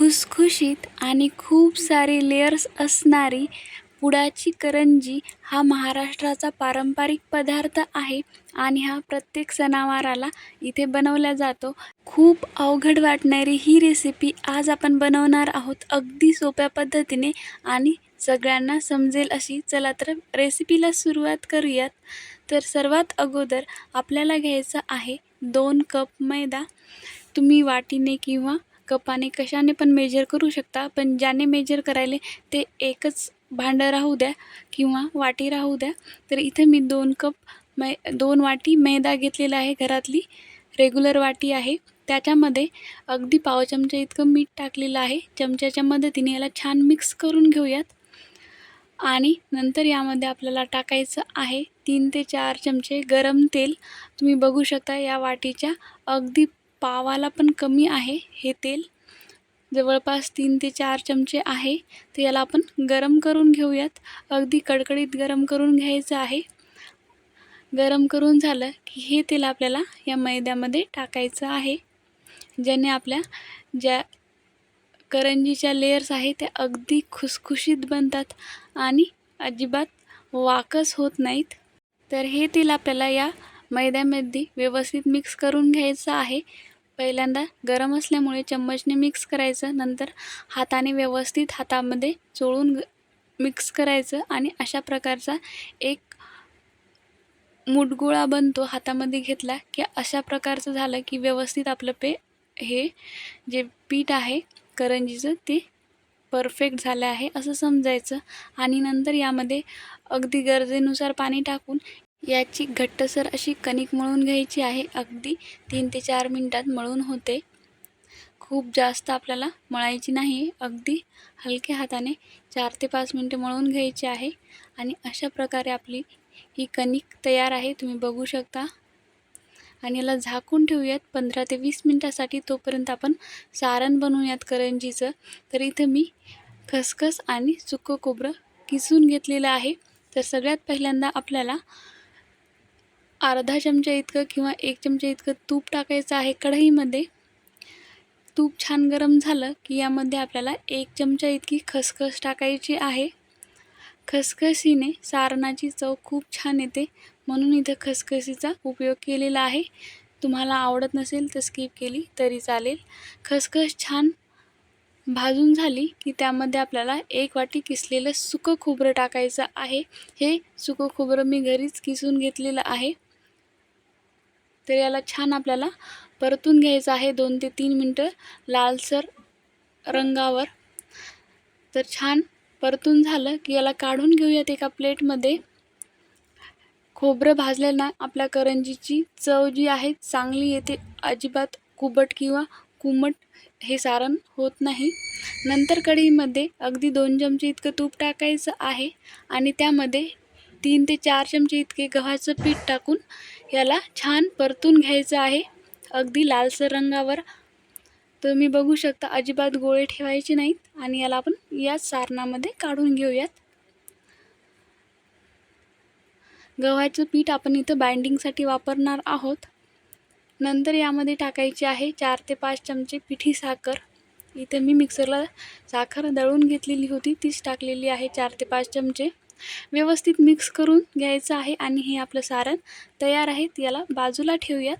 खुसखुशीत आणि खूप सारे लेयर्स असणारी पुडाची करंजी हा महाराष्ट्राचा पारंपरिक पदार्थ आहे आणि हा प्रत्येक सणावाराला इथे बनवला जातो. खूप अवघड वाटणारी ही रेसिपी आज आपण बनवणार आहोत अगदी सोप्या पद्धतीने आणि सगळ्यांना समजेल अशी. चला तर रेसिपीला सुरुवात करूयात. तर सर्वात अगोदर आपल्याला घ्यायचं आहे दोन कप मैदा. तुम्ही वाटीने किंवा कपाने कशाने पण मेजर करू शकता पण ज्याने मेजर करायले ते एकच भांडं राहू द्या किंवा वाटी राहू द्या. तर इथे मी दोन कप मै दोन वाटी मैदा घेतलेला आहे घरातली. रेग्युलर वाटी आहे. त्याच्यामध्ये अगदी पाव चमचा इतकं मीठ टाकलेलं आहे. चमच्याच्या मदतीने याला छान मिक्स करून घेऊयात. आणि नंतर यामध्ये आपल्याला टाकायचं आहे तीन ते चार चमचे गरम तेल. तुम्ही बघू शकता या वाटीच्या अगदी पावाला पण कमी आहे हे तेल. जवळपास तीन ते चार चमचे आहे. तर याला आपण गरम करून घेऊयात. अगदी कडकडीत गरम करून घ्यायचं आहे. गरम करून झालं की हे तेल आपल्याला या मैद्यामध्ये टाकायचं आहे. ज्याने आपल्या ज्या करंजीच्या लेयर्स आहे त्या अगदी खुसखुशीत बनतात आणि अजिबात वाकस होत नाहीत. तर हे तेल आपल्याला या मैद्यामध्ये व्यवस्थित मिक्स करून घ्यायचं आहे. पहिल्यांदा गरम असल्यामुळे चम्मचने मिक्स करायचं नंतर हाताने व्यवस्थित हातामध्ये चोळून मिक्स करायचं आणि अशा प्रकारचा एक मुठगोळा बनतो हातामध्ये घेतला की अशा प्रकारचं झालं की व्यवस्थित आपलं पे हे जे पीठ आहे करंजीचं ते परफेक्ट झालं आहे असं समजायचं. आणि नंतर यामध्ये अगदी गरजेनुसार पाणी टाकून याची घट्टसर अशी कणिक मळून घ्यायची आहे. अगदी तीन ते चार मिनटात मळून होते. खूप जास्त आपल्याला मळायची नाही. अगदी हलक्या हाताने चार ते पाच मिनटं मळून घ्यायची आहे. आणि अशा प्रकारे आपली ही कणिक तयार आहे. तुम्ही बघू शकता. आणि याला झाकून ठेवूयात. पंधरा ते वीस मिनटासाठी तोपर्यंत आपण सारण बनवूयात करंजीचं. तर इथं मी खसखस आणि सुकं खोबरं किसून घेतलेलं आहे. तर सगळ्यात पहिल्यांदा आपल्याला अर्धा चमचा इतकं किंवा एक चमचा इतकं तूप टाकायचं आहे कढईमध्ये. तूप छान गरम झालं की यामध्ये आपल्याला एक चमचा इतकी खसखस टाकायची आहे. खसखसीने सारणाची चव खूप छान येते. म्हणून इथं खसखसीचा उपयोग केलेला आहे. तुम्हाला आवडत नसेल तर स्किप केली तरी चालेल. खसखस छान भाजून झाली की त्यामध्ये आपल्याला एक वाटी किसलेलं सुकं खोबरं टाकायचं आहे. हे सुकं खोबरं मी घरीच किसून घेतलेलं आहे. तर याला छान आपल्याला परतून घ्यायचं आहे दोन ते तीन मिनटं लालसर रंगावर. तर छान परतून झालं की याला काढून घेऊयात एका प्लेटमध्ये. खोबरं भाजलेलं आपल्या करंजीची चव जी आहे चांगली येते. अजिबात कुबट किंवा कुमट हे सारण होत नाही. नंतर कढईमध्ये अगदी दोन चमचे इतकं तूप टाकायचं आहे आणि त्यामध्ये तीन ते चार चमचे इतके गव्हाचं पीठ टाकून याला छान परतून घ्यायचं आहे. अगदी लालसर रंगावर. तुम्ही बघू शकता अजिबात गोळे ठेवायचे नाहीत आणि याला आपण याच सारणामध्ये काढून घेऊयात. गव्हाचं पीठ आपण इथं बाइंडिंगसाठी वापरणार आहोत. नंतर यामध्ये टाकायची आहे चार ते पाच चमचे पिठी साखर. इथं मी मिक्सरला साखर दळून घेतलेली होती तीच टाकलेली आहे चार ते पाच चमचे. व्यवस्थित मिक्स करून घ्यायचं आहे आणि हे आपलं सारण तयार आहे. याला बाजूला ठेवूयात.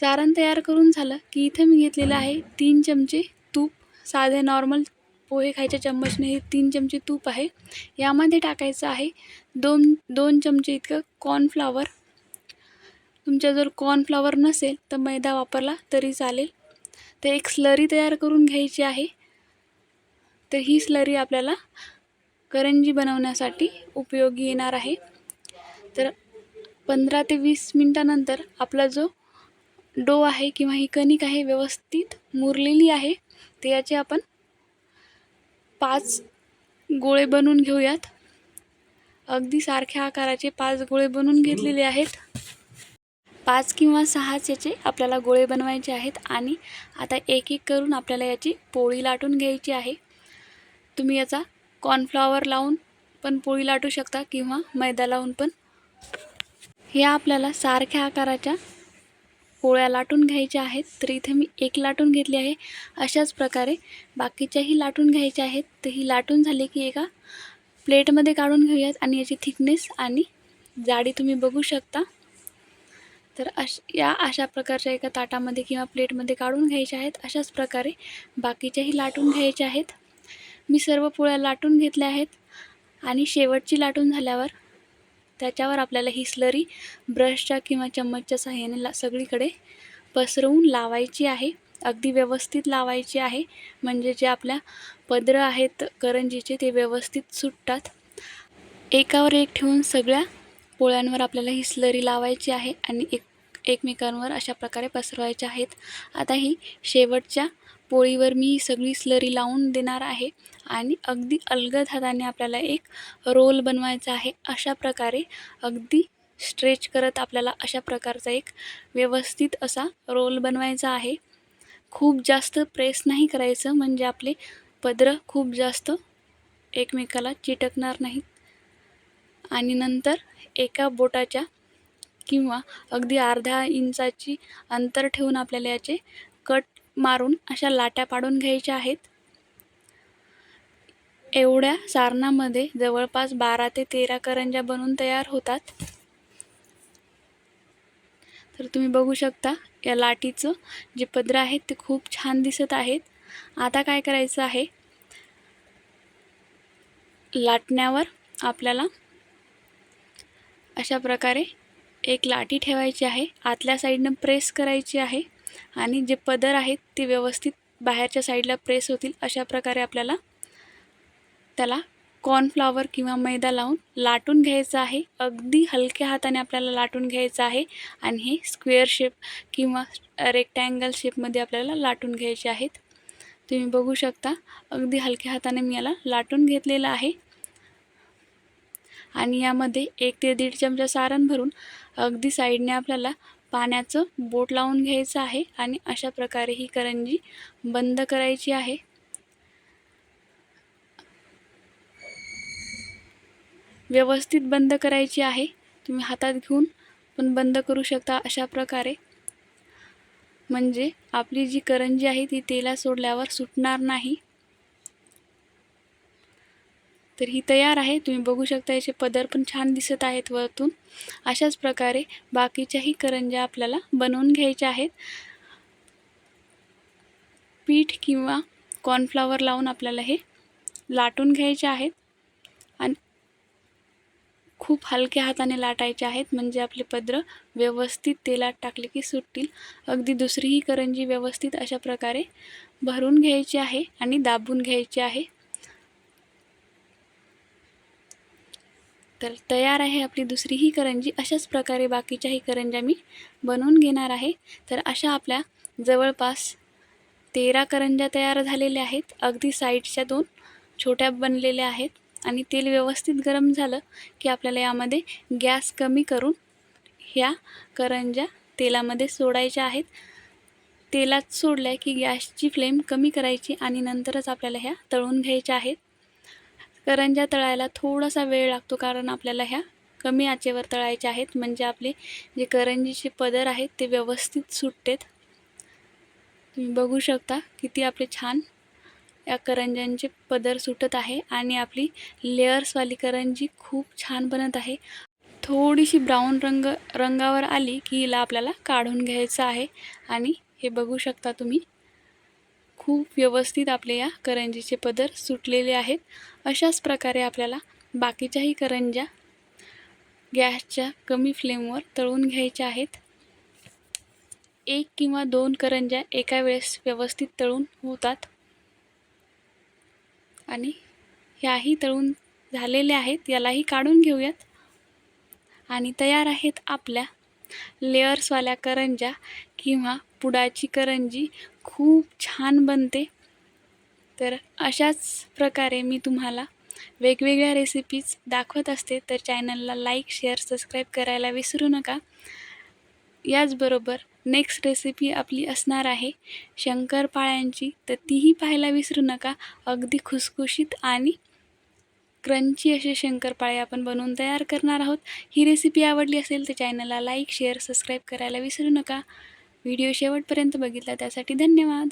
सारण तयार करून झालं की इथं मी घेतलेलं आहे तीन चमचे तूप. साधे नॉर्मल पोहे खायच्या चम्मचने हे तीन चमचे तूप आहे. यामध्ये टाकायचं आहे दोन दोन चमचे इतकं कॉर्नफ्लावर तुमच्या जर कॉर्नफ्लावर नसेल तर मैदा वापरला तरी चालेल. तर एक स्लरी तयार करून घ्यायची आहे. तर ही स्लरी आपल्याला करंजी बनवण्यासाठी उपयोगी येणार आहे. तर पंधरा ते वीस मिनटानंतर आपला जो डो आहे किंवा ही कणिक आहे व्यवस्थित मुरलेली आहे ते याचे आपण पाच गोळे बनवून घेऊयात. अगदी सारख्या आकाराचे पाच गोळे बनवून घेतलेले आहेत. पाच किंवा सहाच याचे आपल्याला गोळे बनवायचे आहेत आणि आता एक एक करून आपल्याला याची पोळी लाटून घ्यायची आहे. तुम्ही याचा कॉर्नफ्लॉवर लावून पण पोळी लाटू शकता किंवा मैदा लावून पण. या आपल्याला सारख्या आकाराच्या पोळ्या लाटून घ्यायच्या आहेत. तर इथे मी एक लाटून घेतली आहे. अशाच प्रकारे बाकीच्याही लाटून घ्यायच्या आहेत. तर ही लाटून झाली की एका प्लेटमध्ये काढून घेऊयात आणि याची थिकनेस आणि जाडी तुम्ही बघू शकता. तर अश या अशा प्रकारच्या एका ताटामध्ये किंवा प्लेटमध्ये काढून घ्यायच्या आहेत. अशाच प्रकारे बाकीच्याही लाटून घ्यायच्या आहेत. मी सर्व पोळ्या लाटून घेतल्या आहेत आणि शेवटची लाटून झाल्यावर त्याच्यावर आपल्याला ही स्लरी ब्रशच्या किंवा चम्मचच्या साह्याने ला सगळीकडे पसरवून लावायची आहे. अगदी व्यवस्थित लावायची आहे. म्हणजे जे आपल्या पदरं आहेत करंजीचे ते व्यवस्थित सुटतात. एकावर एक ठेवून सगळ्या पोळ्यांवर आपल्याला ही स्लरी लावायची आहे आणि एक एकमेकांवर अशा प्रकारे पसरवायच्या आहेत. आता ही शेवटच्या पोळीवर मी सगळी स्लरी लावून देणार आहे आणि अगदी अलगद हाताने आपल्याला एक रोल बनवायचा आहे. अशा प्रकारे अगदी स्ट्रेच करत आपल्याला अशा प्रकारचा एक व्यवस्थित असा रोल बनवायचा आहे. खूप जास्त प्रेस नाही करायचं म्हणजे आपले पदरं खूप जास्त एकमेकाला चिटकणार नाहीत. आणि नंतर एका बोटाच्या किंवा अगदी अर्धा इंचाची अंतर ठेवून आपल्याला याचे कट मारून अशा लाट्या पाडून घ्यायच्या आहेत. एवढ्या सारणामध्ये जवळपास बारा ते तेरा करंज्या बनून तयार होतात. तर तुम्ही बघू शकता या लाटीचं जे पदरं आहेत ते खूप छान दिसत आहेत. आता काय करायचं आहे? लाटण्यावर आपल्याला अशा प्रकारे एक लाटी ठेवायची आहे. आतल्या साईडनं प्रेस करायची आहे. आणि जे पदर आहेत ते व्यवस्थित बाहेरच्या साईडला प्रेस होतील अशा प्रकारे आपल्याला त्याला कॉर्नफ्लॉवर किंवा मैदा लावून लाटून घ्यायचं आहे. अगदी हलक्या हाताने आपल्याला लाटून घ्यायचं आहे आणि हे स्क्वेअर शेप किंवा रेक्टँगल शेपमध्ये आपल्याला लाटून घ्यायचे आहेत. तुम्ही बघू शकता अगदी हलक्या हाताने मी याला लाटून घेतलेलं आहे. आणि यामध्ये एक ते दीड चमचा सारण भरून अगदी साईडने आपल्याला पाण्याचं बोट लावून घ्यायचं आहे आणि अशा प्रकारे ही करंजी बंद करायची आहे. व्यवस्थित बंद करायची आहे. तुम्ही हातात घेऊन पण बंद करू शकता अशा प्रकारे. म्हणजे आपली जी करंजी आहे ती तेला सोडल्यावर सुटणार नाही. तर ही तयार आहे. तुम्ही बघू शकता याचे पदर पण छान दिसत आहेत वरतून. अशाच प्रकारे बाकीच्याही करंज्या आपल्याला बनवून घ्यायच्या आहेत. पीठ किंवा कॉर्नफ्लावर लावून आपल्याला हे लाटून घ्यायचे आहेत. आणि खूप हलक्या हाताने लाटायचे आहेत. म्हणजे आपले पदर व्यवस्थित तेलात टाकले की सुटतील. अगदी दुसरीही करंजी व्यवस्थित अशा प्रकारे भरून घ्यायची आहे आणि दाबून घ्यायची आहे. तर तयार आहे आपली दुसरी ही करंजी. अशाच प्रकारे बाकीच्याही करंज्या मी बनवून घेणार आहे. तर अशा आपल्या जवळपास तेरा करंज्या तयार झालेल्या आहेत. अगदी साईडच्या दोन छोट्या बनलेल्या आहेत. आणि तेल व्यवस्थित गरम झालं की आपल्याला यामध्ये गॅस कमी करून ह्या करंज्या तेलामध्ये सोडायच्या आहेत. तेलात सोडल्या की गॅसची फ्लेम कमी करायची आणि नंतरच आपल्याला ह्या तळून घ्यायच्या आहेत. करंज्या तळायला थोडासा वेळ लागतो कारण आपल्याला ह्या कमी आचेवर तळायच्या आहेत. म्हणजे आपले जे करंजीचे पदर आहेत ते व्यवस्थित सुटतेत. तुम्ही बघू शकता किती आपले छान या करंज्यांचे पदर सुटत आहे आणि आपली लेअर्सवाली करंजी खूप छान बनत आहे. थोडीशी ब्राऊन रंग रंगावर आली की हिला आपल्याला काढून घ्यायचं आहे. आणि हे बघू शकता तुम्ही खूप व्यवस्थित आपले या करंजीचे पदर सुटलेले आहेत. अशाच प्रकारे आपल्याला बाकीच्याही करंज्या गॅसच्या कमी फ्लेमवर तळून घ्यायच्या आहेत. एक किंवा दोन करंज्या एका वेळेस व्यवस्थित तळून होतात. आणि ह्याही तळून झालेल्या आहेत यालाही काढून घेऊयात. आणि तयार आहेत आपल्या लेअर्सवाल्या करंज्या किंवा पुडाची करंजी खूप छान बनते. तर अशाच प्रकारे मी तुम्हाला वेगवेगळ्या रेसिपीज दाखवत असते तर चॅनलला लाईक शेअर सबस्क्राईब करायला विसरू नका. याचबरोबर नेक्स्ट रेसिपी आपली असणार आहे शंकरपाळ्यांची तर तीही पाहायला विसरू नका. अगदी खुसखुशीत आणि क्रंची असे शंकरपाळे आपण बनवून तयार करणार आहोत. ही रेसिपी आवडली असेल तर चॅनलला लाईक शेअर सबस्क्राईब करायला विसरू नका. व्हिडिओ शेवटपर्यंत बघितला त्यासाठी धन्यवाद.